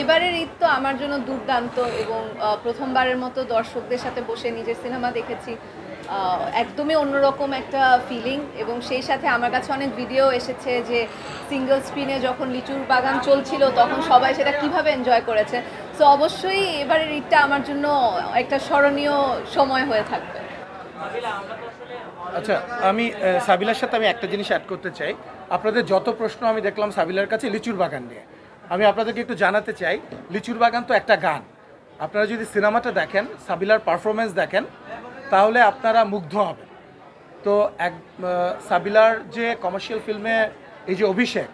এবারের ঈদ তো আমার জন্য দুর্দান্ত এবং প্রথমবারের মতো দর্শকদের সাথে বসে নিজের সিনেমা দেখেছি। একদমই অন্যরকম একটা ফিলিং এবং সেই সাথে আমার কাছে অনেক ভিডিও এসেছে যে সিঙ্গেল স্ক্রিনে যখন লিচুর বাগান চলছিল তখন সবাই সেটা কীভাবে এনজয় করেছে। সো অবশ্যই এবারের ঈদটা আমার জন্য একটা স্মরণীয় সময় হয়ে থাকবে। আচ্ছা আমি সাবিলার সাথে আমি একটা জিনিস অ্যাড করতে চাই। আপনাদের যত প্রশ্ন আমি দেখলাম সাবিলার কাছে লিচুর বাগান নিয়ে। আমি আপনাদেরকে একটু জানাতে চাই লিচুর বাগান তো একটা গান। আপনারা যদি সিনেমাটা দেখেন সাবিলার পারফরমেন্স দেখেন তাহলে আপনারা মুগ্ধ হবেন। তো এক সাবিলার যে কমার্শিয়াল ফিল্মে এই যে অভিষেক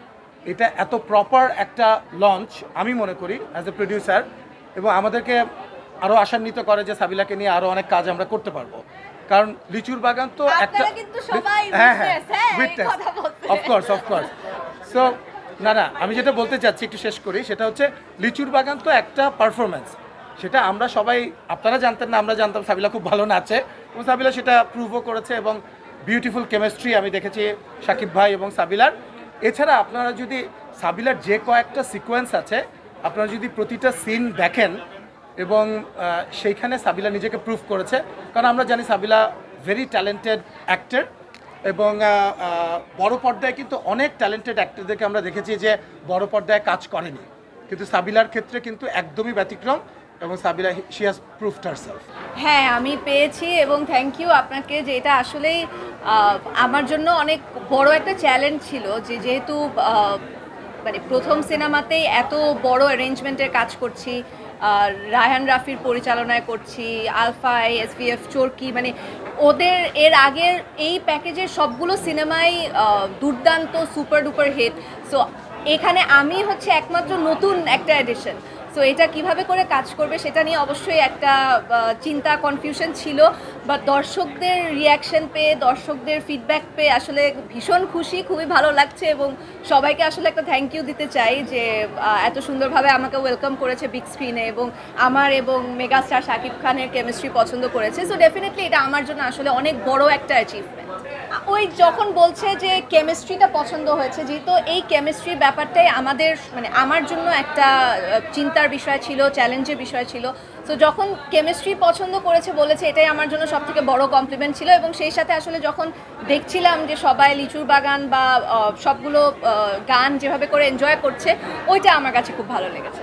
এটা এত প্রপার একটা লঞ্চ আমি মনে করি অ্যাজ এ প্রডিউসার এবং আমাদেরকে আরও আশান্বিত করে যে সাবিলাকে নিয়ে আরও অনেক কাজ আমরা করতে পারব। কারণ লিচুর বাগান তো একটা হ্যাঁ হ্যাঁ উইটনেস অফকোর্স অফকোর্স সো না না, আমি যেটা বলতে চাচ্ছি, একটু শেষ করি, সেটা হচ্ছে লিচুর বাগান তো একটা পারফরমেন্স সেটা আমরা সবাই, আপনারা জানতেন না, আমরা জানতাম সাবিলা খুব ভালো নাচে। এবং সাবিলা সেটা প্রুভও করেছে এবং বিউটিফুল কেমিস্ট্রি আমি দেখেছি সাকিব ভাই এবং সাবিলার। এছাড়া আপনারা যদি সাবিলার যে কয়েকটা সিকোয়েন্স আছে, আপনারা যদি প্রতিটা সিন দেখেন, এবং সেইখানে সাবিলা নিজেকে প্রুভ করেছে। কারণ আমরা জানি সাবিলা ভেরি ট্যালেন্টেড অ্যাক্টর এবং বড় পর্দায় কিন্তু অনেক ট্যালেন্টেড অ্যাক্টরদেরকে আমরা দেখেছি যে বড় পর্দায় কাজ করেনি। কিন্তু সাবিলার ক্ষেত্রে কিন্তু একদমই ব্যতিক্রম এবং সাবিলা শি হ্যাজ হ্যাঁ আমি পেয়েছি এবং থ্যাংক ইউ আপনাকে যে এটা আসলেই আমার জন্য অনেক বড় একটা চ্যালেঞ্জ ছিল যে যেহেতু মানে প্রথম সিনেমাতেই এত বড় অ্যারেঞ্জমেন্টের কাজ করছি রায়হান রাফির পরিচালনায় করছি, আলফা এস আলফাই এফ চোরকি মানে ওদের, এর আগের এই প্যাকেজের সবগুলো সিনেমাই দুর্দান্ত সুপার ডুপার হিট। সো এখানে আমি হচ্ছে একমাত্র নতুন একটা এডিশন সো এটা কীভাবে করে কাজ করবে সেটা নিয়ে অবশ্যই একটা চিন্তা কনফিউশন ছিল। বা দর্শকদের রিয়াকশন পেয়ে, দর্শকদের ফিডব্যাক পেয়ে আসলে ভীষণ খুশি, খুবই ভালো লাগছে এবং সবাইকে আসলে একটা থ্যাংক ইউ দিতে চাই যে এত সুন্দরভাবে আমাকে ওয়েলকাম করেছে বিগ স্ক্রিনে এবং আমার এবং মেগাস্টার শাকিব খানের কেমিস্ট্রি পছন্দ করেছে। সো ডেফিনেটলি এটা আমার জন্য আসলে অনেক বড় একটা অ্যাচিভমেন্ট ওই যখন বলছে যে কেমিস্ট্রিটা পছন্দ হয়েছে, যেহেতু এই কেমিস্ট্রি ব্যাপারটাই আমাদের মানে আমার জন্য একটা চিন্তার বিষয় ছিল চ্যালেঞ্জের বিষয় ছিল। তো যখন কেমিস্ট্রি পছন্দ করেছে, বলেছে, এটাই আমার জন্য সব থেকে বড় কমপ্লিমেন্ট ছিল এবং সেই সাথে আসলে যখন দেখছিলাম যে সবাই লিচুর বাগান বা সবগুলো গান যেভাবে করে এনজয় করছে, ওইটা আমার কাছে খুব ভালো লেগেছে।